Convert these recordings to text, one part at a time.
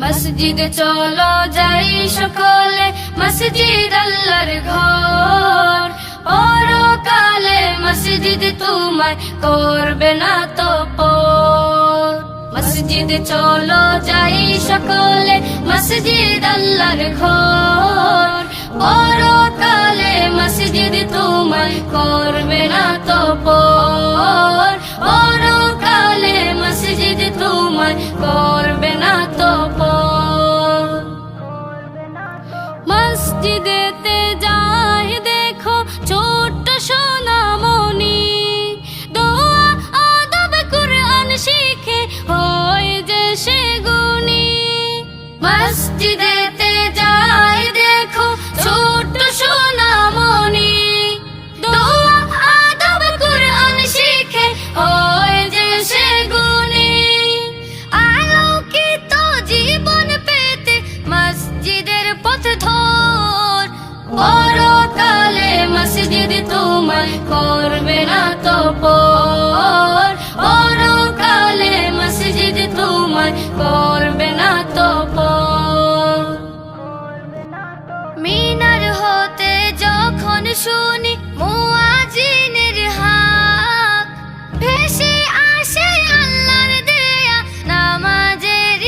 মসজিদে চলো যাই সকলে, মসজিদ আল্লাহর ঘর। পরকালে মসজিদ তোমায় করবে না তো মসজিদে চলো যাই সকলে, মসজিদ আল্লাহর ঘর। পরকালে মসজিদ তোমায় করবে না তো পর। মসজিদেতে যাই দেখো ছোট্ট সোনামণি। দোয়া আদব কুরআন শিখে হয় যে সে গুণী। মসজিদেতে মসজিদ তোমায় করবে না তো পর পরকালে মসজিদ তোমায় করবে না তো মিনার হতে যখন শুনি দেয়া নামাজের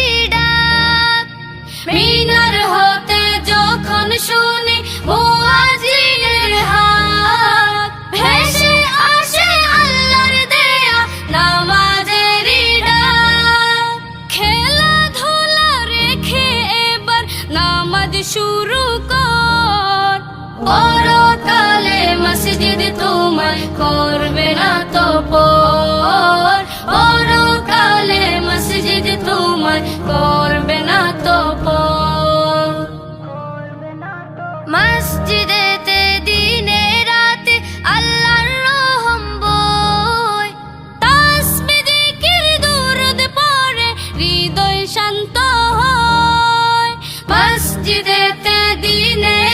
মিনার হতে যখন শুনি করবে না তো পর পরকালে মসজিদ তোমায় করবে না তো পর মসজিদেতে দিনে রাতে আল্লাহর রহম বই তাসবিহ জিকির দুরুদ শান্ত হয়। মসজিদেতে